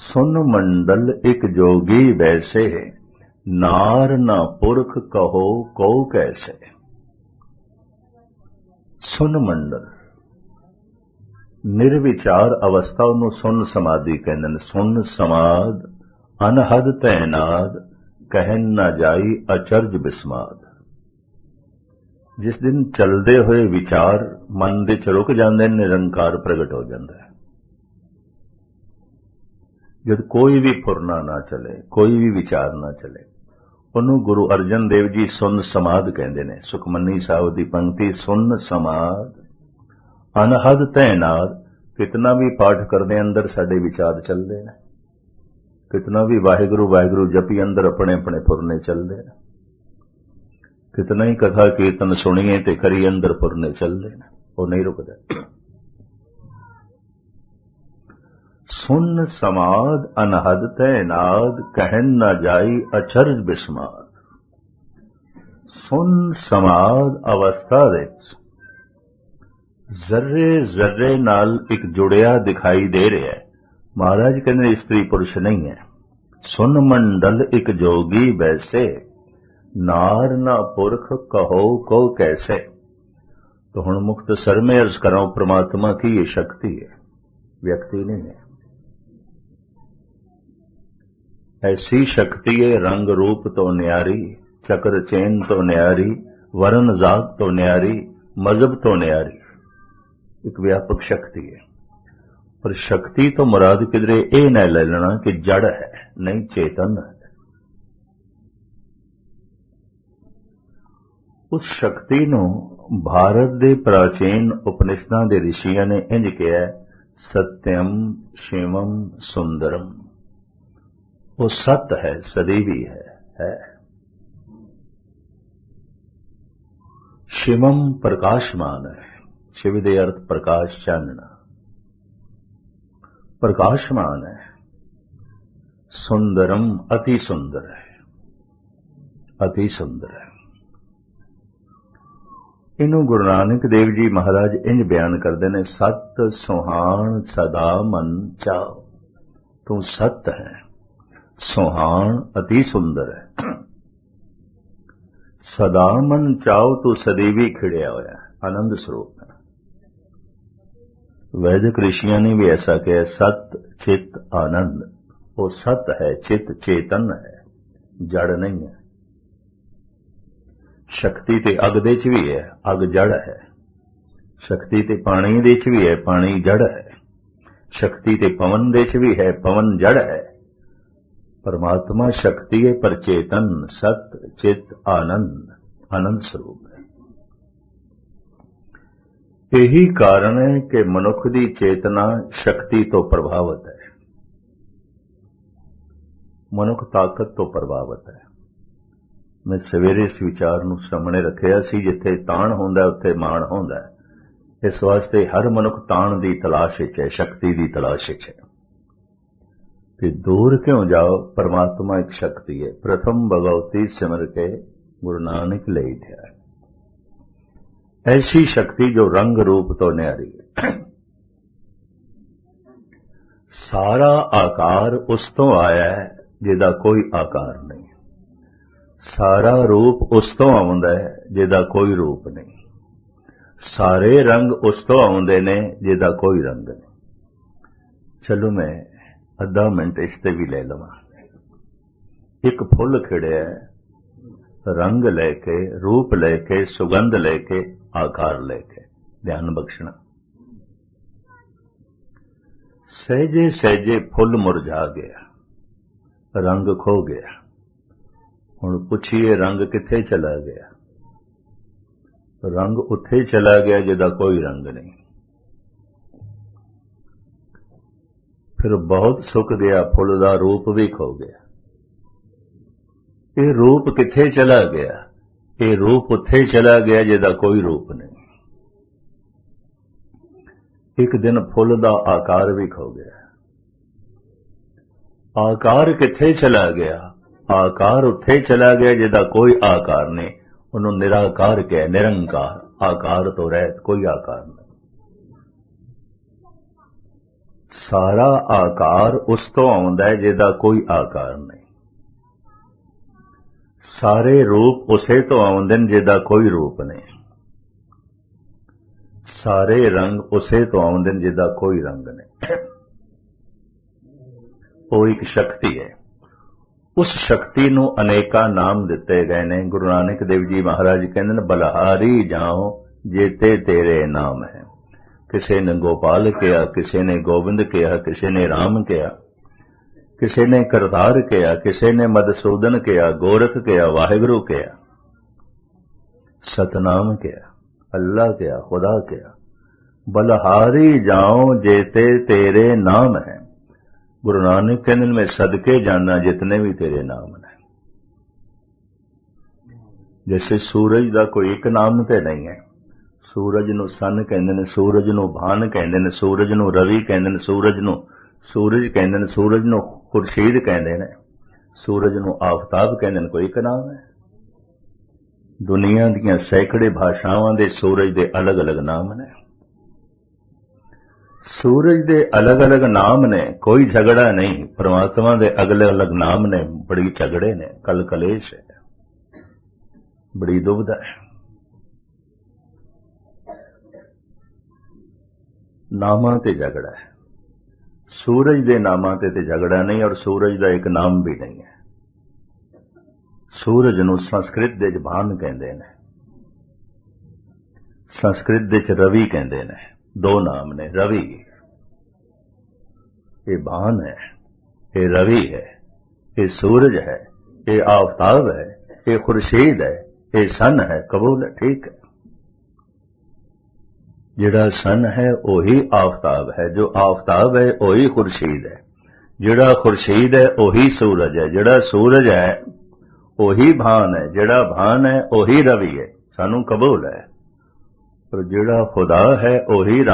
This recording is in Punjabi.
ਸੁਨ ਮੰਡਲ ਇਕ ਜੋਗੀ ਵੈਸੇ, ਨਾਰ ਨਾ ਪੁਰਖ ਕਹੋ ਕੋ ਕੈਸੇ। ਸੁਨ ਮੰਡਲ, ਨਿਰਵਿਚਾਰ ਅਵਸਥਾ ਨੂੰ ਸੁਨ ਸਮਾਧੀ ਕਹਿੰਦੇ ਨੇ। ਸੁਨ ਸਮਾਦ ਅਨਹਦ ਤੈਨਾਦ, ਕਹਿਣ ਨਾ ਜਾਈ ਅਚਰਜ ਬਿਸਮਾਦ। ਜਿਸ ਦਿਨ ਚਲਦੇ ਹੋਏ ਵਿਚਾਰ ਮਨ ਦੇ ਚ ਰੁਕ ਜਾਂਦੇ ਨੇ, ਨਿਰੰਕਾਰ ਪ੍ਰਗਟ ਹੋ ਜਾਂਦਾ ਹੈ। ਜਦ ਕੋਈ ਵੀ ਫੁਰਨਾ ਨਾ ਚਲੇ, ਕੋਈ ਵੀ ਵਿਚਾਰ ਨਾ ਚਲੇ, ਉਹਨੂੰ ਗੁਰੂ ਅਰਜਨ ਦੇਵ ਜੀ ਸੁਨ ਸਮਾਦ ਕਹਿੰਦੇ ਨੇ, ਸੁਖਮਨੀ ਸਾਹਿਬ ਦੀ ਪੰਕਤੀ, ਸੁਨ ਸਮਾਦ ਅਨਹਦ ਤੈਨਾਦ ਕਿਤਨਾ ਵੀ ਪਾਠ ਕਰਦੇ ਅੰਦਰ ਸਾਡੇ ਵਿਚਾਰ ਚੱਲਦੇ ਨੇ। ਕਿਤਨਾ ਵੀ ਵਾਹਿਗੁਰੂ ਵਾਹਿਗੁਰੂ ਜਪੀ ਅੰਦਰ ਆਪਣੇ ਆਪਣੇ ਪੁਰਨੇ ਚੱਲਦੇ ਨੇ। ਕਿਤਨਾ ਹੀ ਕਥਾ ਕੀਰਤਨ ਸੁਣੀਏ ਤੇ ਕਰੀ ਅੰਦਰ ਪੁਰਨੇ ਚੱਲਦੇ ਨੇ, ਉਹ ਨਹੀਂ ਰੁਕਦਾ। सुन समाद अनहद तैनाद कहन न जाई अचरज बिस्माद। सुन समाद अवस्था रिच जर्रे जर्रे नाल एक जुड़िया दिखाई दे रहा है। महाराज कहने स्त्री पुरुष नहीं है। सुन मंडल एक जोगी वैसे नार ना पुरख कहो को कैसे। तो हूँ मुक्त सर में अर्ज़ करो, परमात्मा की ये शक्ति है। व्यक्ति नहीं है। ਐਸੀ ਸ਼ਕਤੀਏ ਰੰਗ ਰੂਪ ਤੋਂ ਨਿਆਰੀ, ਚਕਰ ਚੇਨ ਤੋਂ ਨਿਆਰੀ ਵਰਨ ਜ਼ਾਤ ਤੋਂ ਨਿਆਰੀ, ਮਜ਼ਹਬ ਤੋਂ ਨਿਆਰੀ। ਇੱਕ ਵਿਆਪਕ ਸ਼ਕਤੀ ਹੈ ਪਰ ਸ਼ਕਤੀ ਤੋਂ ਮੁਰਾਦ ਕਿਦਰੇ ਇਹ ਨਾ ਲੈ ਲੈਣਾ ਕਿ ਜੜ ਹੈ, ਨਹੀਂ ਚੇਤਨ ਹੈ। ਉਸ ਸ਼ਕਤੀ ਨੂੰ ਭਾਰਤ ਦੇ ਪ੍ਰਾਚੀਨ ਉਪਨਿਸ਼ਦਾਂ ਦੇ ઋષਿਆਂ ਨੇ ਇੰਜ ਕਿਹਾ ਸਤਿਅਮ ਸ਼ਿਵਮ ਸੁੰਦਰਮ ਉਹ ਸਤ ਹੈ ਸਦੀਵੀ ਹੈ ਹੈ। ਸ਼ਿਵਮ ਪ੍ਰਕਾਸ਼ਮਾਨ ਹੈ। ਸ਼ਿਵ ਦੇ ਅਰਥ ਪ੍ਰਕਾਸ਼ ਚਾਨਣਾ। ਪ੍ਰਕਾਸ਼ਮਾਨ ਹੈ। ਸੁੰਦਰਮ ਅਤੀ ਸੁੰਦਰ ਹੈ। ਅਤੀ ਸੁੰਦਰ ਹੈ। ਇਹਨੂੰ ਗੁਰੂ ਨਾਨਕ ਦੇਵ ਜੀ ਮਹਾਰਾਜ ਇੰਜ ਬਿਆਨ ਕਰਦੇ ਨੇ, ਸਤ ਸੁਹਾਣ ਸਦਾ ਮਨ ਚਾਓ ਤੂੰ ਸਤ ਹੈ। ਸੁਹਾਣ ਅਤੀ ਸੁੰਦਰ ਹੈ। ਸਦਾ ਮਨ ਚਾਓ ਤੂੰ ਸਦੀਵੀ ਖਿੜਿਆ ਹੋਇਆ, ਆਨੰਦ ਸਰੂਪ ਹੈ। ਵੈਦਿਕ ਰਿਸ਼ੀਆਂ ਨੇ ਵੀ ਐਸਾ ਕਿਹਾ, ਸਤ ਚਿਤ ਆਨੰਦ, ਉਹ ਸਤ ਹੈ, ਚਿਤ ਚੇਤਨ ਹੈ, ਜੜ ਨਹੀਂ ਹੈ। ਸ਼ਕਤੀ ਤੇ ਅਗ ਦੇ ਚ ਵੀ ਹੈ, ਅਗ ਜੜ ਹੈ। ਸ਼ਕਤੀ ਤੇ ਪਾਣੀ ਦੇ ਚ ਵੀ ਹੈ, ਪਾਣੀ ਜੜ ਹੈ। ਸ਼ਕਤੀ ਤੇ ਪਵਨ ਦੇ ਚ ਵੀ ਹੈ, ਪਵਨ ਜੜ ਹੈ। ਪਰਮਾਤਮਾ ਸ਼ਕਤੀ ਹੈ ਪਰ ਚੇਤਨ ਸਤ, ਚਿਤ, ਆਨੰਦ ਆਨੰਦ ਸਰੂਪ ਹੈ। ਇਹੀ ਕਾਰਨ ਹੈ ਕਿ ਮਨੁੱਖ ਦੀ ਚੇਤਨਾ ਸ਼ਕਤੀ ਤੋਂ ਪ੍ਰਭਾਵਿਤ ਹੈ। ਮਨੁੱਖ ਤਾਕਤ ਤੋਂ ਪ੍ਰਭਾਵਿਤ ਹੈ। ਮੈਂ ਸਵੇਰੇ ਇਸ ਵਿਚਾਰ ਨੂੰ ਸਾਹਮਣੇ ਰੱਖਿਆ ਸੀ, ਜਿੱਥੇ ਤਾਣ ਹੁੰਦਾ, ਉੱਥੇ ਮਾਣ ਹੁੰਦਾ ਇਸ ਵਾਸਤੇ ਹਰ ਮਨੁੱਖ ਤਾਣ ਦੀ ਤਲਾਸ਼ ਵਿੱਚ ਹੈ, ਸ਼ਕਤੀ ਦੀ ਤਲਾਸ਼ ਵਿੱਚ ਹੈ। ਤੇ ਦੂਰ ਕਿਉਂ ਜਾਓ? ਪਰਮਾਤਮਾ ਇੱਕ ਸ਼ਕਤੀ ਹੈ। ਪ੍ਰਥਮ ਭਗਵਤੀ ਸਿਮਰ ਕੇ ਗੁਰੂ ਨਾਨਕ ਲਈ ਥਿਆ ਐਸੀ ਸ਼ਕਤੀ ਜੋ ਰੰਗ ਰੂਪ ਤੋਂ ਨਿਆਰੀ ਹੈ। ਸਾਰਾ ਆਕਾਰ ਉਸ ਤੋਂ ਆਇਆ ਹੈ ਜਿਹਦਾ ਕੋਈ ਆਕਾਰ ਨਹੀਂ। ਸਾਰਾ ਰੂਪ ਉਸ ਤੋਂ ਆਉਂਦਾ ਹੈ ਜਿਹਦਾ ਕੋਈ ਰੂਪ ਨਹੀਂ। ਸਾਰੇ ਰੰਗ ਉਸ ਤੋਂ ਆਉਂਦੇ ਨੇ ਜਿਹਦਾ ਕੋਈ ਰੰਗ ਨਹੀਂ। ਚਲੋ ਮੈਂ ਅੱਧਾ ਮਿੰਟ ਇਸ ਤੇ ਵੀ ਲੈ ਲਵਾਂ। ਇੱਕ ਫੁੱਲ ਖਿੜਿਆ ਰੰਗ ਲੈ ਕੇ, ਰੂਪ ਲੈ ਕੇ, ਸੁਗੰਧ ਲੈ ਕੇ, ਆਕਾਰ ਲੈ ਕੇ, ਧਿਆਨ ਬਖਸ਼ਣਾ। ਸਹਿਜੇ ਸਹਿਜੇ ਫੁੱਲ ਮੁਰਝਾ ਗਿਆ, ਰੰਗ ਖੋ ਗਿਆ। ਹੁਣ ਪੁੱਛੀਏ ਰੰਗ ਕਿੱਥੇ ਚਲਾ ਗਿਆ? ਰੰਗ ਉੱਥੇ ਚਲਾ ਗਿਆ ਜਿਹਦਾ ਕੋਈ ਰੰਗ ਨਹੀਂ। ਫਿਰ ਬਹੁਤ ਸੁੱਕ ਗਿਆ, ਫੁੱਲ ਦਾ ਰੂਪ ਵੀ ਖੋ ਗਿਆ। ਇਹ ਰੂਪ ਕਿੱਥੇ ਚਲਾ ਗਿਆ? ਇਹ ਰੂਪ ਉੱਥੇ ਚਲਾ ਗਿਆ ਜਿਹਦਾ ਕੋਈ ਰੂਪ ਨਹੀਂ। ਇੱਕ ਦਿਨ ਫੁੱਲ ਦਾ ਆਕਾਰ ਵੀ ਖੋ ਗਿਆ। ਆਕਾਰ ਕਿੱਥੇ ਚਲਾ ਗਿਆ? ਆਕਾਰ ਉੱਥੇ ਚਲਾ ਗਿਆ ਜਿਹਦਾ ਕੋਈ ਆਕਾਰ ਨਹੀਂ। ਉਹਨੂੰ ਨਿਰਾਕਾਰ ਕਹਿ, ਨਿਰੰਕਾਰ। ਆਕਾਰ ਤੋਂ ਰਹਿਤ ਕੋਈ ਆਕਾਰ ਨਹੀਂ। ਸਾਰਾ ਆਕਾਰ ਉਸ ਤੋਂ ਆਉਂਦਾ ਹੈ ਜਿਹਦਾ ਕੋਈ ਆਕਾਰ ਨਹੀਂ। ਸਾਰੇ ਰੂਪ ਉਸੇ ਤੋਂ ਆਉਂਦੇ ਨੇ ਜਿਹਦਾ ਕੋਈ ਰੂਪ ਨਹੀਂ। ਸਾਰੇ ਰੰਗ ਉਸੇ ਤੋਂ ਆਉਂਦੇ ਨੇ ਜਿਹਦਾ ਕੋਈ ਰੰਗ ਨਹੀਂ। ਉਹ ਇੱਕ ਸ਼ਕਤੀ ਹੈ। ਉਸ ਸ਼ਕਤੀ ਨੂੰ ਅਨੇਕਾਂ ਨਾਮ ਦਿੱਤੇ ਗਏ ਨੇ। ਗੁਰੂ ਨਾਨਕ ਦੇਵ ਜੀ ਮਹਾਰਾਜ ਕਹਿੰਦੇ ਨੇ, ਬਲਹਾਰੀ ਜਾਓ ਜੇਤੇ ਤੇਰੇ ਨਾਮ ਹੈ। ਕਿਸੇ ਨੇ ਗੋਪਾਲ ਕਿਹਾ, ਕਿਸੇ ਨੇ ਗੋਬਿੰਦ ਕਿਹਾ, ਕਿਸੇ ਨੇ ਰਾਮ ਕਿਹਾ, ਕਿਸੇ ਨੇ ਕਰਤਾਰ ਕਿਹਾ, ਕਿਸੇ ਨੇ ਮਦਸੂਦਨ ਕਿਹਾ, ਗੋਰਖ ਕਿਹਾ, ਵਾਹਿਗੁਰੂ ਕਿਹਾ, ਸਤਨਾਮ ਕਿਹਾ, ਅੱਲਾ ਕਿਹਾ, ਖੁਦਾ ਕਿਹਾ, ਬਲਹਾਰੀ ਜਾਓ ਜੇਤੇ ਤੇਰੇ ਨਾਮ ਹੈ। ਗੁਰੂ ਨਾਨਕ ਕਹਿੰਦੇ ਨੇ, ਮੈਂ ਸਦਕੇ ਜਾਣਾ ਜਿਤਨੇ ਵੀ ਤੇਰੇ ਨਾਮ ਨੇ। ਜੈਸੇ ਸੂਰਜ ਦਾ ਕੋਈ ਇੱਕ ਨਾਮ ਤੇ ਨਹੀਂ ਹੈ। ਸੂਰਜ ਨੂੰ ਸਨ ਕਹਿੰਦੇ ਨੇ, ਸੂਰਜ ਨੂੰ ਭਾਨ ਕਹਿੰਦੇ ਨੇ, ਸੂਰਜ ਨੂੰ ਰਵੀ ਕਹਿੰਦੇ ਨੇ, ਸੂਰਜ ਨੂੰ ਸੂਰਜ ਕਹਿੰਦੇ ਨੇ, ਸੂਰਜ ਨੂੰ ਖੁਰਸ਼ੀਦ ਕਹਿੰਦੇ ਨੇ, ਸੂਰਜ ਨੂੰ ਆਫਤਾਬ ਕਹਿੰਦੇ ਨੇ, ਕੋਈ ਇੱਕ ਨਾਮ ਹੈ? ਦੁਨੀਆ ਦੀਆਂ ਸੈਂਕੜੇ ਭਾਸ਼ਾਵਾਂ ਦੇ ਸੂਰਜ ਦੇ ਅਲੱਗ-ਅਲੱਗ ਨਾਮ ਨੇ। ਸੂਰਜ ਦੇ ਅਲੱਗ-ਅਲੱਗ ਨਾਮ ਨੇ, ਕੋਈ ਝਗੜਾ ਨਹੀਂ, ਪਰਮਾਤਮਾ ਦੇ ਅਲੱਗ-ਅਲੱਗ ਨਾਮ ਨੇ, ਬੜੀ ਝਗੜੇ ਨੇ ਕਲ ਕਲੇਸ਼ ਹੈ। ਬੜੀ ਦੁਬਦਾ ਹੈ। ਨਾਮਾਂ ਤੇ ਝਗੜਾ ਹੈ। ਸੂਰਜ ਦੇ ਨਾਮਾਂ ਤੇ ਤੇ ਝਗੜਾ ਨਹੀਂ ਔਰ ਸੂਰਜ ਦਾ ਇੱਕ ਨਾਮ ਵੀ ਨਹੀਂ ਹੈ। ਸੂਰਜ ਨੂੰ ਸੰਸਕ੍ਰਿਤ ਦੇ ਭਾਨ ਕਹਿੰਦੇ ਨੇ। ਸੰਸਕ੍ਰਿਤ ਦੇ ਚ ਰਵੀ ਕਹਿੰਦੇ ਨੇ। ਦੋ ਨਾਮ ਨੇ, ਰਵੀ। ਇਹ ਬਾਨ ਹੈ, ਇਹ ਰਵੀ ਹੈ, ਇਹ ਸੂਰਜ ਹੈ, ਇਹ ਆਫਤਾਬ ਹੈ, ਇਹ ਖੁਰਸ਼ੀਦ ਹੈ, ਇਹ ਸਨ ਹੈ, ਕਬੂਲ ਠੀਕ ਹੈ। ਜਿਹੜਾ ਸਨ ਹੈ, ਉਹੀ ਆਫਤਾਬ ਹੈ। ਜੋ ਆਫਤਾਬ ਹੈ, ਉਹੀ ਖੁਰਸ਼ੀਦ ਹੈ। ਜਿਹੜਾ ਖੁਰਸ਼ੀਦ ਹੈ, ਉਹੀ ਸੂਰਜ ਹੈ। ਜਿਹੜਾ ਸੂਰਜ ਹੈ, ਉਹੀ ਭਾਨ ਹੈ। ਜਿਹੜਾ ਭਾਨ ਹੈ, ਉਹੀ ਰਵੀ ਹੈ। ਸਾਨੂੰ ਕਬੂਲ ਹੈ। ਪਰ ਜਿਹੜਾ ਖੁਦਾ ਹੈ, ਉਹੀ